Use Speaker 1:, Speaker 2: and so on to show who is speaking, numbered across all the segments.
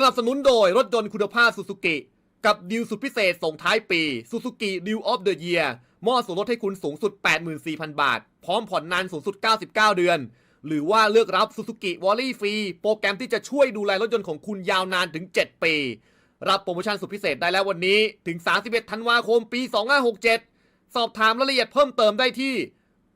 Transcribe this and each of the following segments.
Speaker 1: สนับสนุนโดยรถยนต์คุณภาพ Suzuki กับดีลสุดพิเศษส่งท้ายปี Suzuki Deal of the Year มอบส่วนลดให้คุณสูงสุด 84,000 บาท พร้อมผ่อนนานสูงสุด 99 เดือน หรือว่าเลือกรับ Suzuki w a l l y ฟรีโปรแกรมที่จะช่วยดูแลรถยนต์ของคุณยาวนานถึง 7 ปี รับโปรโมชั่นสุดพิเศษได้แล้ววันนี้ถึง 31 ธันวาคมปี 2567 สอบถามรายละเอียดเพิ่มเติมได้ที่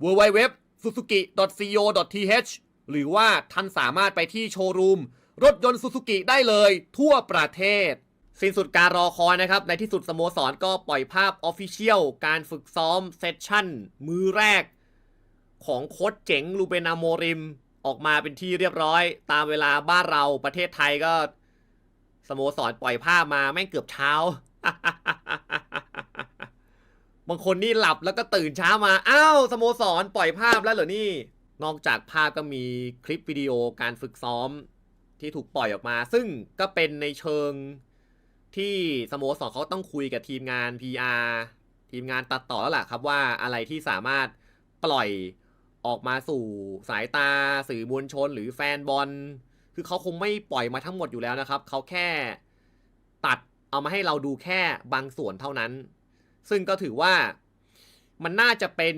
Speaker 1: www.suzuki.co.th หรือว่าท่านสามารถไปที่โชว์รูม รถยนต์ซูซูกิได้เลย ทั่วประเทศ สิ้นสุดการรอคอยนะครับ ในที่สุดสโมสรก็ปล่อยภาพออฟฟิเชียลการฝึกซ้อมเซสชั่น มือแรก ของโค้ชเจ๋งลูเบนาโมริม ออกมาเป็นที่เรียบร้อย ตามเวลาบ้านเราประเทศไทยก็ สโมสรปล่อยภาพมาแม่งเกือบเช้า บางคนนี่หลับแล้วก็ตื่นเช้ามาอ้าวสโมสรปล่อยภาพแล้วเหรอนี่ นอกจากภาพก็มีคลิปวิดีโอการฝึกซ้อม ที่ถูกปล่อยออกมา ซึ่งก็เป็นในเชิงที่สโมสรเขาต้องคุยกับทีมงาน PR ทีมงานตัดต่อแล้วล่ะครับว่าอะไรที่สามารถปล่อยออกมาสู่สายตาสื่อมวลชนหรือแฟนบอล คือเขาคงไม่ปล่อยมาทั้งหมดอยู่แล้วนะครับ เขาแค่ตัดเอามาให้เราดูแค่บางส่วนเท่านั้น ซึ่งก็ถือว่ามันน่าจะเป็น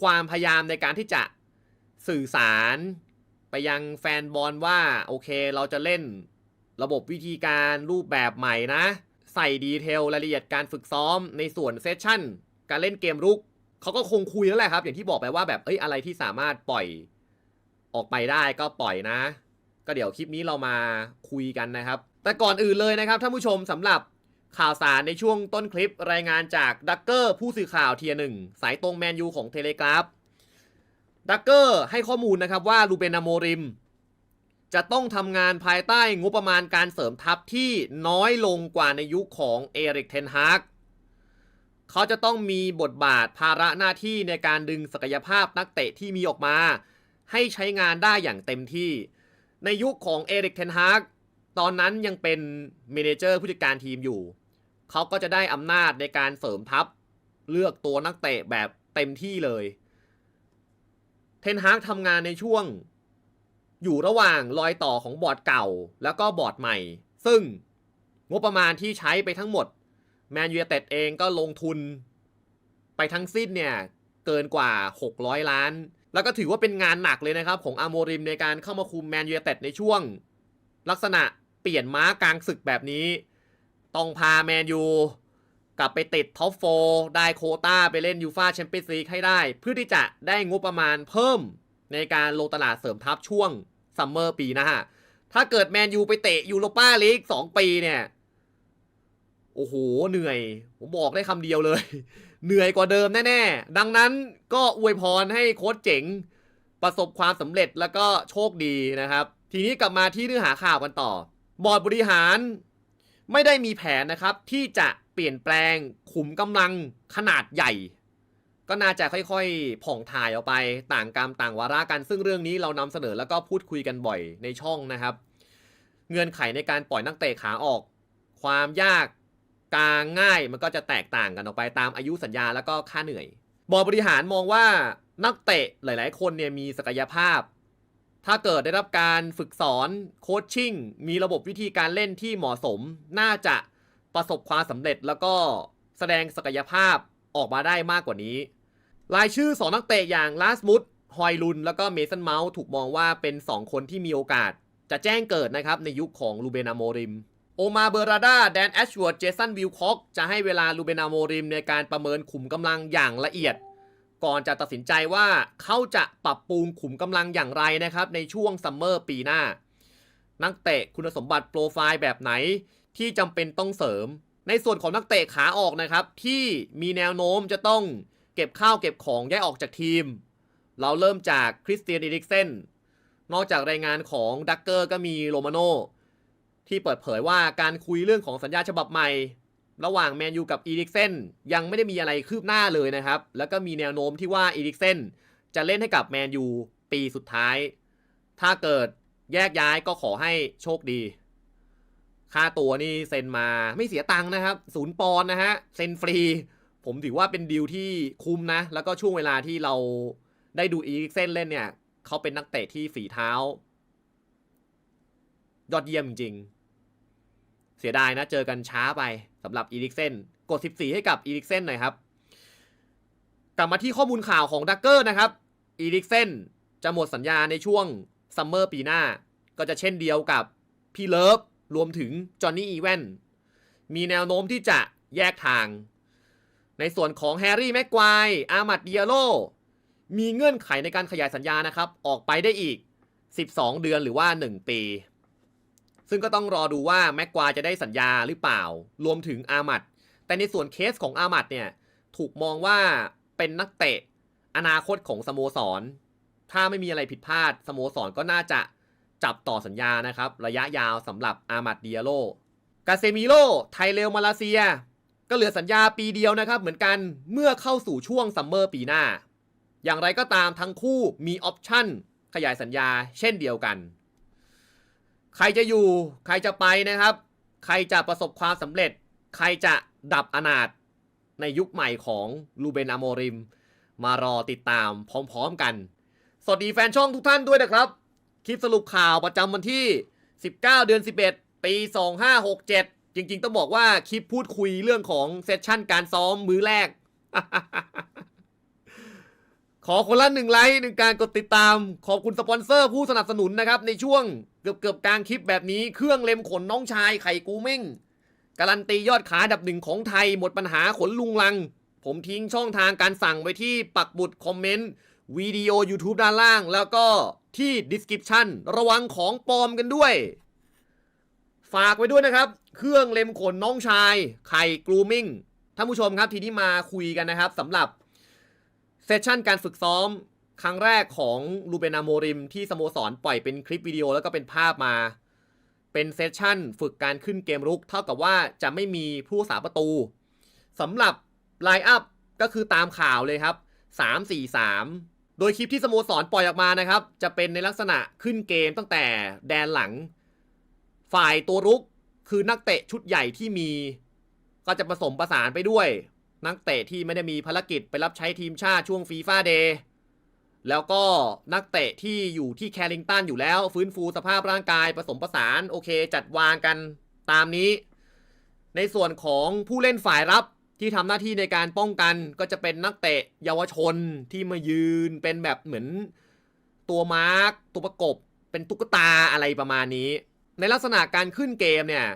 Speaker 1: ความพยายามในการที่จะสื่อสาร ไปยังแฟนบอลว่าโอเคเราจะเล่นระบบวิธีการรูปแบบใหม่นะ ใส่ดีเทลรายละเอียดการฝึกซ้อมในส่วนเซสชั่น การเล่นเกมรุกเขาก็คงคุยแล้วแหละครับ อย่างที่บอกไปว่าแบบเอ้ยอะไรที่สามารถปล่อยออกไปได้ก็ปล่อยนะ ก็เดี๋ยวคลิปนี้เรามาคุยกันนะครับ แต่ก่อนอื่นเลยนะครับท่านผู้ชมสำหรับข่าวสารในช่วงต้นคลิปรายงานจากดักเกอร์ผู้สื่อข่าวเทียหนึ่งสายตรงแมนยูของเทเลกราฟ ดักเกอร์ให้ข้อมูลนะครับว่าลูเบนอาโมริม จะต้องทำงานภายใต้งบประมาณการเสริมทัพที่น้อยลงกว่าในยุคของเอริกเทนฮากเขาจะต้องมีบทบาทภาระหน้าที่ในการดึงศักยภาพนักเตะที่มีออกมา ให้ใช้งานได้อย่างเต็มที่ ในยุคของเอริกเทนฮากตอนนั้นยังเป็นเมนเจอร์ผู้จัดการทีมอยู่ เขาก็จะได้อำนาจในการเสริมทัพ เลือกตัวนักเตะแบบเต็มที่เลย เทนฮากทำงานในช่วง อยู่ระหว่างรอยต่อของบอร์ดเก่า แล้วก็บอร์ดใหม่ ซึ่งงบประมาณที่ใช้ไปทั้งหมดแมนยูเต็ดเองก็ลงทุน ไปทั้งสิ้นเนี่ยเกินกว่า 600 ล้าน แล้วก็ถือว่าเป็นงานหนักเลยนะครับ ของอาโมริมในการเข้ามาคุมแมนยูเต็ดในช่วง ลักษณะเปลี่ยนม้ากลางศึกแบบนี้ ต้องพาแมนยู กลับไปติดท็อปโฟได้โคต้าไปเล่นยูฟาแชมเปี้ยนส์ลีกให้ได้ เพื่อที่จะได้งบประมาณเพิ่มในการลงตลาดเสริมทัพช่วงซัมเมอร์ปีหน้าถ้าเกิดแมนยูไปเตะยูโรปาลีกสองปีเนี่ย โอ้โห เหนื่อย ผมบอกได้คำเดียวเลย เหนื่อยกว่าเดิมแน่ๆ ดังนั้นก็อวยพรให้โค้ชเจ๋ง ประสบความสำเร็จแล้วก็โชคดีนะครับ ทีนี้กลับมาที่เนื้อหาข่าวกันต่อ บอร์ดบริหาร ไม่ได้มีแผนนะครับ ที่จะ เปลี่ยนแปลงขุมกำลังขนาดใหญ่ ก็น่าจะค่อยๆ ผ่องถ่ายออกไปต่างกรรมต่างวาระกัน ซึ่งเรื่องนี้เรานำเสนอแล้วก็พูดคุยกันบ่อยในช่องนะครับ เงื่อนไขในการปล่อยนักเตะขาออก ความยากกลางง่ายมันก็จะแตกต่างกันออกไปตามอายุสัญญาแล้วก็ค่าเหนื่อย บอร์ดบริหารมองว่านักเตะหลาย ๆ คนเนี่ยมีศักยภาพ ถ้าเกิดได้รับการฝึกสอนโคชชิ่งมีระบบวิธีการเล่นที่เหมาะสม น่าจะ ประสบความสำเร็จแล้วก็แสดงศักยภาพออกมาได้มากกว่านี้ รายชื่อ 2 นักเตะอย่างลาสมุดฮอยลุน แล้วก็เมสันเมาส์ถูกมองว่าเป็น 2 คนที่มีโอกาส จะแจ้งเกิดนะครับในยุคของลูเบนาโมริม โอมาเบอราดาแดนแอชวอร์ดเจสันวิลคอกจะให้เวลาลูเบนาโมริมในการประเมินขุมกำลังอย่างละเอียด ก่อนจะตัดสินใจว่าเขาจะปรับปรุงขุมกำลังอย่างไรนะครับในช่วงซัมเมอร์ปีหน้า นักเตะคุณสมบัติโปรไฟล์แบบไหน ที่จำเป็นต้องเสริม ในส่วนของนักเตะขาออกนะครับ ที่มีแนวโน้มจะต้องเก็บข้าวเก็บของย้ายออกจากทีม เราเริ่มจากคริสเตียนอีริกเซนนอกจากรายงานของดักเกอร์ก็มีโรมาโนที่เปิดเผยว่าการคุยเรื่องของสัญญาฉบับใหม่ ระหว่างแมนยูกับอีริกเซนยังไม่ได้มีอะไรคืบหน้าเลยนะครับ แล้วก็มีแนวโน้มที่ว่าอีริกเซนจะเล่นให้กับแมนยูปีสุดท้าย ถ้าเกิดแยกย้ายก็ขอให้โชคดี ค่าตัวนี่เซ็นมาไม่เสียตังค์นะครับศูนย์ปอนนะฮะเซ็นฟรี ผมถือว่าเป็นดีลที่คุ้มนะ แล้วก็ช่วงเวลาที่เราได้ดูอีริกเซนเล่นเนี่ย เขาเป็นนักเตะที่ฝีเท้า ยอดเยี่ยมจริงๆ เสียดายนะ เจอกันช้าไปสำหรับอีริกเซนกด 14 ให้กับอีริกเซนหน่อยครับ กลับมาที่ข้อมูลข่าวของดักเกอร์นะครับอีริกเซนจะหมดสัญญาในช่วงซัมเมอร์ปีหน้า ก็จะเช่นเดียวกับพี่เลิฟ รวมถึงจอห์นนี่อีแวนมีแนวโน้มที่จะแยกทาง ในส่วนของแฮร์รี่แม็กควายอามัดเดียโลมีเงื่อนไขในการขยายสัญญานะครับ ออกไปได้อีก 12 เดือนหรือว่า 1 ปี ซึ่งก็ต้องรอดูว่าแม็กควายจะได้สัญญาหรือเปล่า รวมถึงอามัดแต่ในส่วนเคสของอามัดเนี่ยถูกมองว่าเป็นนักเตะอนาคตของสโมสร ถ้าไม่มีอะไรผิดพลาดสโมสรก็น่าจะ จับต่อสัญญานะครับ ระยะยาวสำหรับอามัดเดียโลกาเซมิโลไทเรลมาลาเซีย ก็เหลือสัญญาปีเดียวนะครับ เหมือนกันเมื่อเข้าสู่ช่วงซัมเมอร์ปีหน้า อย่างไรก็ตามทั้งคู่มีออปชั่นขยายสัญญาเช่นเดียวกัน ใครจะอยู่ใครจะไปนะครับ ใครจะประสบความสำเร็จ ใครจะดับอนาถในยุคใหม่ของลูเบนอโมริม มารอติดตามพร้อมๆกัน สวัสดีแฟนช่องทุกท่านด้วยนะครับ คลิปสรุปข่าวประจำวันที่ 19 เดือน 11 ปี 2567 จริงๆ ต้องบอกว่าคลิปพูดคุยเรื่องของเซสชั่นการซ้อมมื้อแรก ขอคนละหนึ่งไลค์หนึ่งการกดติดตาม ขอบคุณสปอนเซอร์ผู้สนับสนุนนะครับ ในช่วงเกือบเกือบกลางคลิปแบบนี้เครื่องเล็มขนน้องชายไข่กูเม่ง การันตียอดขายดับหนึ่งของไทยหมดปัญหาขนลุงลัง ผมทิ้งช่องทางการสั่งไว้ที่ปักบุตรคอมเมนต์วิดีโอ YouTube ด้านล่างแล้วก็ ที่ description ระวังของปลอมกันด้วย ฝากไว้ด้วยนะครับ เครื่องเล็มขนน้องชาย ไข่กรูมิ่งท่านผู้ชมครับทีนี้มาคุยกันนะครับสำหรับเซสชั่นการฝึกซ้อมครั้งแรกของลูเบนาโมริม ที่สโมสรปล่อยเป็นคลิปวิดีโอแล้วก็เป็นภาพมา เป็นเซสชั่นฝึกการขึ้นเกมรุก เท่ากับว่าจะไม่มีผู้รักษาประตูสำหรับไลน์อัพก็คือตามข่าวเลยครับ 3-4-3 ดยคลิปที่สโมสรปล่อยออกมานะครับ จะเป็นในลักษณะขึ้นเกมตั้งแต่แดนหลัง ฝ่ายตัวรุกคือนักเตะชุดใหญ่ที่มี ก็จะผสมประสานไปด้วย นักเตะที่ไม่ได้มีภารกิจไปรับใช้ทีมชาติช่วงฟีฟ่าเดย์แล้วก็นักเตะที่อยู่ที่แคริงตันอยู่แล้ว ฟื้นฟูสภาพร่างกายผสมผสานโอเค จัดวางกันตามนี้ ในส่วนของผู้เล่นฝ่ายรับ ที่ทำหน้าที่ในการป้องกันก็จะเป็นนักเตะเยาวชนที่มายืนเป็นแบบเหมือนตัวมาร์กตัวประกบ เป็นตุ๊กตาอะไรประมาณนี้ ในลักษณะการขึ้นเกมเนี่ย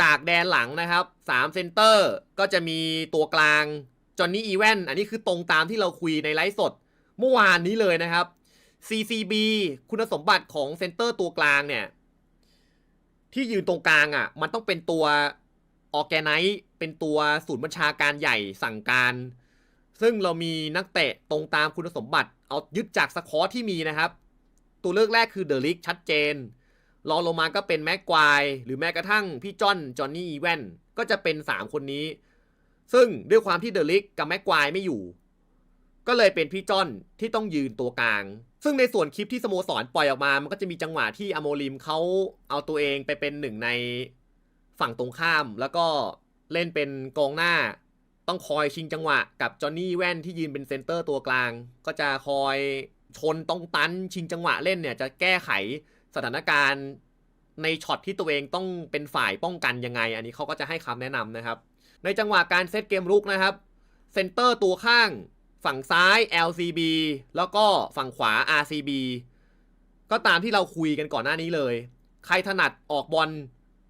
Speaker 1: จากแดนหลังนะครับ3เซนเตอร์ก็จะมีตัวกลางจอห์นนี่อีแวนอันนี้คือตรงตามที่เราคุยในไลฟ์สดเมื่อวานนี้เลยนะครับ CCB คุณสมบัติของเซนเตอร์ตัวกลางเนี่ย ที่ยืนตรงกลางอะ่ะ มันต้องเป็นตัวออแกไนซ์ เป็นตัวศูนย์บัญชาการใหญ่สั่งการ ซึ่งเรามีนักเตะตรงตามคุณสมบัติ เอายึดจากสคอร์ที่มีนะครับ ตัวเลือกแรกคือเดลิกชัดเจนรองลงมาก็เป็นแม็กควายหรือแม้กระทั่งพี่จอนจอห์นนี่อีแวนก็จะเป็น 3 คนนี้ ซึ่งด้วยความที่เดลิกกับแม็กควายไม่อยู่ ก็เลยเป็นพี่จอนที่ต้องยืนตัวกลาง ซึ่งในส่วนคลิปที่สโมสรปล่อยออกมา มันก็จะมีจังหวะที่อโมริมเขาเอาตัวเองไปเป็นหนึ่งในฝั่งตรงข้าม แล้วก็ เล่นเป็นกองหน้า ต้องคอยชิงจังหวะ กับจอห์นนี่แว่นที่ยืนเป็นเซนเตอร์ตัวกลาง ก็จะคอยชนต้องตันชิงจังหวะเล่นเนี่ยจะแก้ไขสถานการณ์ในช็อตที่ตัวเองต้องเป็นฝ่ายป้องกันยังไง อันนี้เขาก็จะให้คำแนะนำนะครับ ในจังหวะการเซตเกมรุกนะครับเซนเตอร์ตัวข้างฝั่งซ้าย LCB แล้วก็ฝั่งขวา RCB ก็ตามที่เราคุยกันก่อนหน้านี้เลย ใครถนัดออกบอล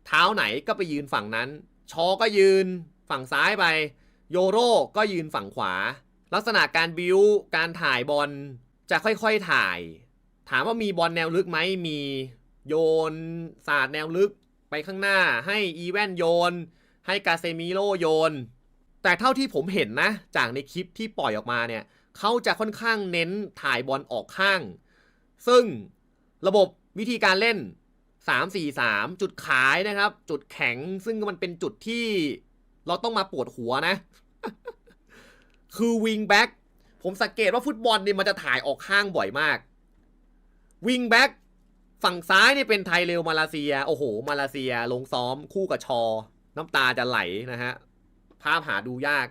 Speaker 1: เท้าไหนก็ไปยืนฝั่งนั้น ชอก็ยืนฝั่งซ้ายไป โยโร่ก็ยืนฝั่งขวา ลักษณะการบิวการถ่ายบอลจะค่อยๆถ่าย ถามว่ามีบอลแนวลึกไหมมีโยนศาสาดแนวลึกไปข้างหน้า ให้อีแวนโยน ให้กาเซมิโลโยน แต่เท่าที่ผมเห็นนะ จากในคลิปที่ปล่อยออกมาเนี่ยเขาจะค่อนข้างเน้นถ่ายบอลออกข้าง ซึ่งระบบวิธีการเล่น 3 4 3 จุดขายนะครับ จุดแข็งซึ่งมันเป็นจุดที่เราต้องมาปวดหัวนะ คือวิงแบ็กผมสังเกตว่าฟุตบอลเนี่ยมันจะถ่ายออกข้างบ่อยมากวิงแบ็กฝั่งซ้ายนี่เป็นไทยเรลมาเลเซีย โอ้โห มาเลเซียลงซ้อมคู่กับชอ น้ำตาจะไหลนะฮะ ภาพหาดูยาก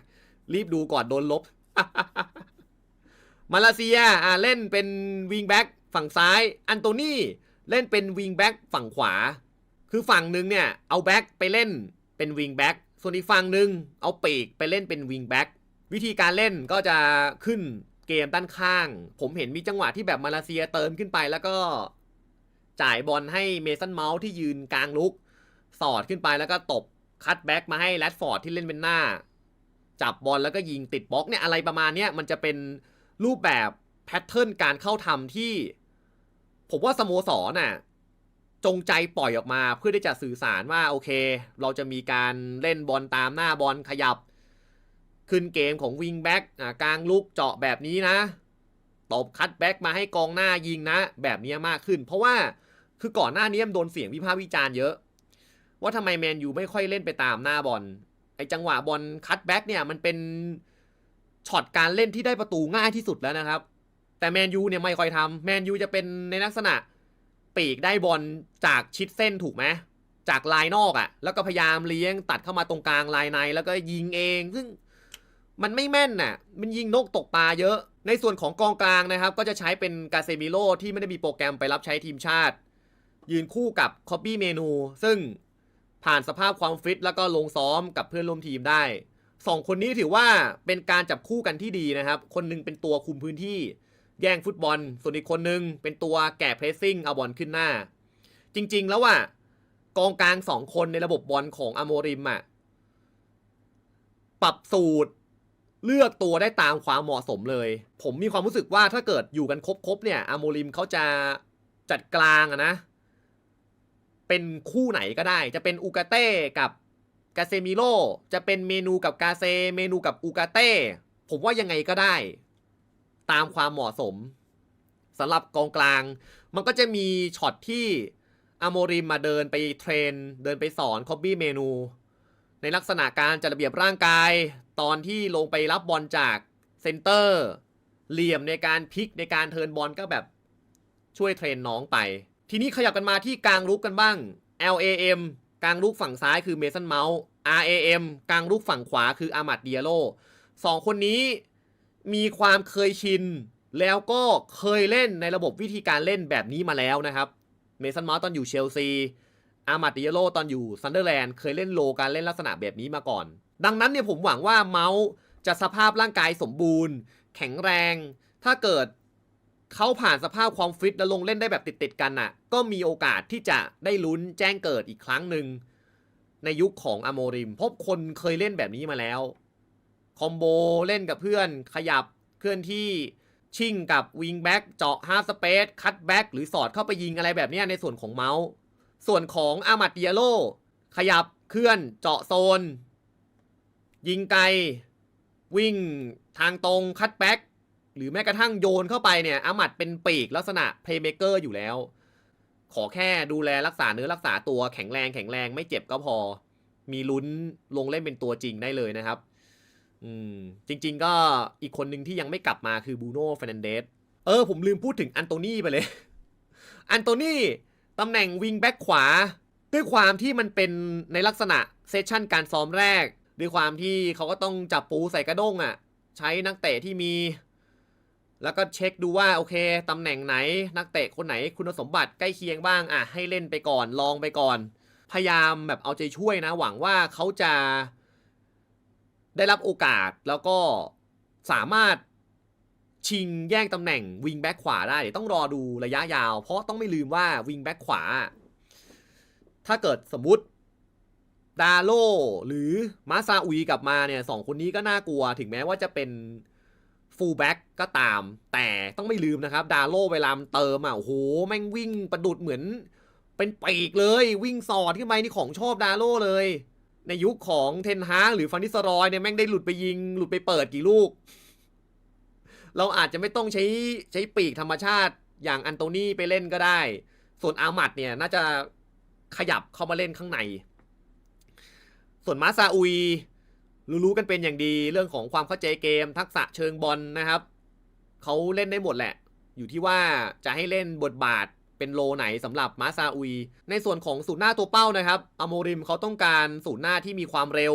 Speaker 1: รีบดูก่อนโดนลบ มาเลเซียอ่าเล่นเป็นวิงแบ็กฝั่งซ้าย อันโตนี่ เล่นเป็นวิงแบ็กฝั่งขวา คือฝั่งหนึ่งเนี่ยเอาแบ็กไปเล่นเป็นวิงแบ็กส่วนอีกฝั่งหนึ่งเอาปีกไปเล่นเป็นวิงแบ็กวิธีการเล่นก็จะขึ้นเกมด้านข้าง ผมเห็นมีจังหวะที่แบบมาเลเซียเติมขึ้นไปแล้วก็จ่ายบอลให้เมสันเมาส์ที่ยืนกลางลุก สอดขึ้นไปแล้วก็ตบคัตแบ็กมาให้แรดฟอร์ดที่เล่นเป็นหน้า จับบอลแล้วก็ยิงติดบล็อกเนี่ยอะไรประมาณเนี้ยมันจะเป็นรูปแบบแพทเทิร์นการเข้าทำที่ ผมว่าสโมสรน่ะจงใจปล่อยออกมาเพื่อที่จะสื่อสารว่าโอเค เราจะมีการเล่นบอลตามหน้าบอลขยับ ขึ้นเกมของวิงแบ็กกลางลุกเจาะแบบนี้นะตบคัตแบ็กมาให้กองหน้ายิงนะ แบบนี้มากขึ้น เพราะว่าคือก่อนหน้านี้มันโดนเสียงวิพากษ์วิจารณ์เยอะ ว่าทำไมแมนยูไม่ค่อยเล่นไปตามหน้าบอลไอจังหวะบอลคัตแบ็กเนี่ยมันเป็นช็อตการเล่นที่ได้ประตูง่ายที่สุดแล้วนะครับ แต่แมนยูเนี่ยไม่ค่อยทำแมนยูจะเป็นในลักษณะปีกได้บอลจากชิดเส้นถูกไหมจากลายนอกอะ่ะ แล้วก็พยายามเลี้ยงตัดเข้ามาตรงกลางลายใน แล้วก็ยิงเอง ซึ่งมันไม่แม่นน่ะ มันยิงนกตกปลาเยอะ ในส่วนของกองกลางนะครับ ก็จะใช้เป็นกาเซมิโลที่ไม่ได้มีโปรแกรมไปรับใช้ทีมชาติ ยืนคู่กับคอบบี้เมนู ซึ่งผ่านสภาพความฟิตแล้วก็ลงซ้อมกับเพื่อนร่วมทีมได้สองคนนี้ถือว่าเป็นการจับคู่กันที่ดีนะครับ คนหนึงเป็นตัวคุมพื้นที่ แย่งฟุตบอล ส่วนอีกคนนึงเป็นตัวแก่เพรสซิ่งเอาบอลขึ้นหน้า จริง ๆ แล้วอะกองกลางสองคนในระบบบอลของอโมริมอะปรับสูตรเลือกตัวได้ตามความเหมาะสมเลย ผมมีความรู้สึกว่าถ้าเกิดอยู่กันครบๆเนี่ยอโมริมเขาจะจัดกลางอะนะ เป็นคู่ไหนก็ได้ จะเป็นอูกาเต้กับกาเซมิโลจะเป็นเมนูกับกาเซ เมนูกับอูกาเต้ ผมว่ายังไงก็ได้ ตามความเหมาะสมสำหรับกองกลาง มันก็จะมีช็อตที่อโมริมมาเดินไปเทรน เดินไปสอนคอบบี้เมนู ในลักษณะการจัดระเบียบร่างกาย ตอนที่ลงไปรับบอลจากเซนเตอร์ เหลี่ยมในการพลิกในการเทิร์นบอลก็แบบช่วยเทรนน้องไป ทีนี้ขยับกันมาที่กลางรุกกันบ้าง LAM กลางรุกฝั่งซ้ายคือเมสันเมาส์ RAM กลางรุกฝั่งขวาคืออามัดเดียโลสองคนนี้ มีความเคยชิน แล้วก็เคยเล่นในระบบวิธีการเล่นแบบนี้มาแล้วนะครับ เมสันมาส์ตอนอยู่เชลซี อามัดเยโลตอนอยู่ซันเดอร์แลนด์เคยเล่นโลการเล่นลักษณะแบบนี้มาก่อน ดังนั้นเนี่ยผมหวังว่าเมาส์จะสภาพร่างกายสมบูรณ์ แข็งแรง ถ้าเกิดเขาผ่านสภาพความฟิตแล้วลงเล่นได้แบบติดๆกันน่ะ ก็มีโอกาสที่จะได้ลุ้นแจ้งเกิดอีกครั้งหนึ่งในยุคของอโมริม พบคนเคยเล่นแบบนี้มาแล้ว คอมโบเล่นกับเพื่อน ขยับเคลื่อนที่ชิ่งกับวิงแบ็กเจาะฮาสเปซคัตแบ็กหรือสอดเข้าไปยิงอะไรแบบนี้ในส่วนของเมาส์ ส่วนของอามัดเดียโลขยับเคลื่อนเจาะโซน ยิงไกล วิ่งทางตรงคัตแบ็กหรือแม้กระทั่งโยนเข้าไปเนี่ยอามัดเป็นปีกลักษณะเพลย์เมเกอร์อยู่แล้ว ขอแค่ดูแลรักษาเนื้อรักษาตัวแข็งแรงแข็งแรงไม่เจ็บก็พอ มีลุ้นลงเล่นเป็นตัวจริงได้เลยนะครับ อืม จริง ๆ ก็อีกคนหนึ่งที่ยังไม่กลับมาคือบูโน่เฟรนเดส เออ ผมลืมพูดถึงอันโตนี่ไปเลย อันโตนี่ตำแหน่งวิงแบ็กขวา ด้วยความที่มันเป็นในลักษณะเซสชั่นการซ้อมแรก ด้วยความที่เขาก็ต้องจับปูใส่กระด้งอะ่ะ ใช้นักเตะที่มี แล้วก็เช็คดูว่าโอเคตำแหน่งไหน นักเตะคนไหนคุณสมบัติใกล้เคียงบ้างอะให้เล่นไปก่อนลองไปก่อน พยายามแบบเอาใจช่วยนะ หวังว่าเขาจะ ได้รับโอกาสแล้วก็สามารถชิงแย่งตำแหน่งวิงแบ็กขวาได้เดี๋ยวต้องรอดูระยะยาว เพราะต้องไม่ลืมว่าวิงแบ็กขวา ถ้าเกิดสมมติดาโลหรือมาซาอุยกลับมาเนี่ยสองคนนี้ก็น่ากลัวถึงแม้ว่าจะเป็นฟูลแบ็กก็ตาม แต่ต้องไม่ลืมนะครับ ดาโลเวลามเติมอะโอ้โห แม่งวิ่งประดุดเหมือนเป็นปีกเลย วิ่งสอดขึ้นไปนี่ของชอบดาโลเลย ในยุคของเทนฮาหรือฟันนิสรอยเนี่ยแม่งได้หลุดไปยิง หลุดไปเปิดกี่ลูก เราอาจจะไม่ต้องใช้ใช้ปีกธรรมชาติอย่างอันโตนี่ไปเล่นก็ได้ ส่วนอามัดเนี่ยน่าจะขยับเข้ามาเล่นข้างใน ส่วนมาซาอุยรู้ๆกันเป็นอย่างดีเรื่องของความเข้าใจเกม ทักษะเชิงบอลนะครับ เขาเล่นได้หมดแหละ อยู่ที่ว่าจะให้เล่นบทบาท เป็นโลไหนสำหรับมาซาอุย ในส่วนของศูนย์หน้าตัวเป้านะครับอโมริมเขาต้องการศูนย์หน้าที่มีความเร็ว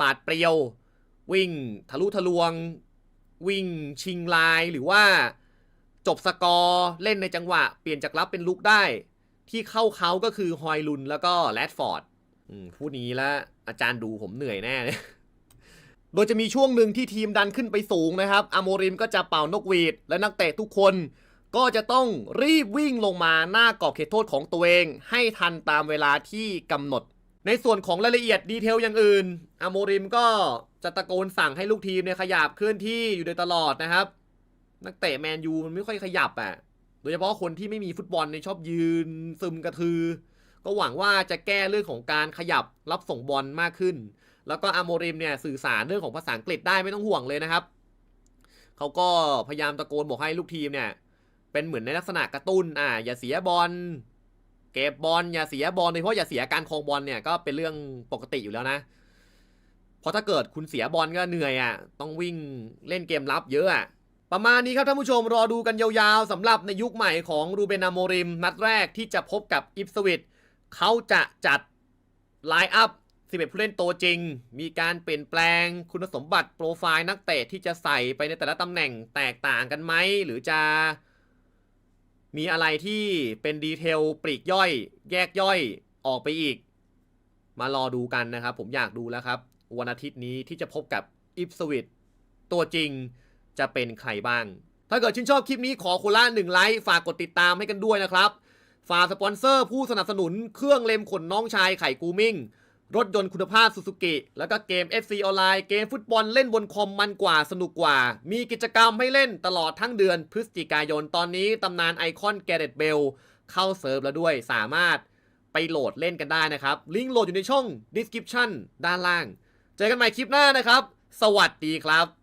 Speaker 1: ปาดเปรียว วิ่ง ทะลุทะลวง วิ่งชิงลายหรือว่า จบสกอร์เล่นในจังหวะ เปลี่ยนจากรับเป็นลุกได้ ที่เข้าเขาก็คือฮอยลุนแล้วก็แรดฟอร์ดอืมพูดนี้แล้วอาจารย์ดูผมเหนื่อยแน่เลยโดยจะมีช่วงหนึ่งที่ทีมดันขึ้นไปสูงนะครับอโมริมก็จะเป่านกหวีดและนักเตะทุกคน ก็จะต้องรีบวิ่งลงมาหน้ากรอบเขตโทษของตัวเอง ให้ทันตามเวลาที่กำหนด ในส่วนของรายละเอียดดีเทลอย่างอื่นอโมริมก็จะตะโกนสั่งให้ลูกทีมเนี่ยขยับเคลื่อนที่อยู่โดยตลอดนะครับ นักเตะแมนยูมันไม่ค่อยขยับอะโดยเฉพาะคนที่ไม่มีฟุตบอลในยชอบยืนซึมกระทือ ก็หวังว่าจะแก้เรื่องของการขยับรับส่งบอลมากขึ้น แล้วก็อโมริมเนี่ยสื่อสารเรื่องของภาษาอังกฤษได้ไม่ต้องห่วงเลยนะครับเขาก็พยายามตะโกนบอกให้ลูกทีมเนี่ย เป็นเหมือนในลักษณะกระตุ้นอ่าอย่าเสียบอลเก็บบอลอย่าเสียบอลโดยเฉพาะอย่าเสียการครองบอลเนี่ยก็เป็นเรื่องปกติอยู่แล้วนะเพราะถ้าเกิดคุณเสียบอลก็เหนื่อยอะต้องวิ่งเล่นเกมรับเยอะอะประมาณนี้ครับท่านผู้ชมรอดูกันยาวๆสำหรับในยุคใหม่ของรูเบนอาโมริม นัดแรกที่จะพบกับอิฟสวิตเขาจะจัดไลน์อัพ11ผู้เล่นตัวจริง มีการเปลี่ยนแปลงคุณสมบัติโปรไฟล์นักเตะที่จะใส่ไปในแต่ละตำแหน่งแตกต่างกันไหมหรือจะ มีอะไรที่เป็นดีเทลปลีกย่อย แยกย่อยออกไปอีก มารอดูกันนะครับ ผมอยากดูแล้วครับ วันอาทิตย์นี้ที่จะพบกับอิฟสวิตตัวจริงจะเป็นใครบ้าง ถ้าเกิดชื่นชอบคลิปนี้ขอคนละหนึ่งไลค์ฝากกดติดตามให้กันด้วยนะครับ ฝากสปอนเซอร์ผู้สนับสนุนเครื่องเล็มขนน้องชายไข่กูมิ่ง รถยนต์คุณภาพซูซูกิแล้วก็เกม FC ออนไลน์เกมฟุตบอลเล่นบนคอมมันกว่าสนุกกว่า มีกิจกรรมให้เล่นตลอดทั้งเดือนพฤศจิกายนตอนนี้ตำนานไอคอนแกเรตเบลเข้าเซิร์ฟแล้วด้วยสามารถไปโหลดเล่นกันได้นะครับ ลิงก์โหลดอยู่ในช่อง description ด้านล่าง เจอกันใหม่คลิปหน้านะครับ สวัสดีครับ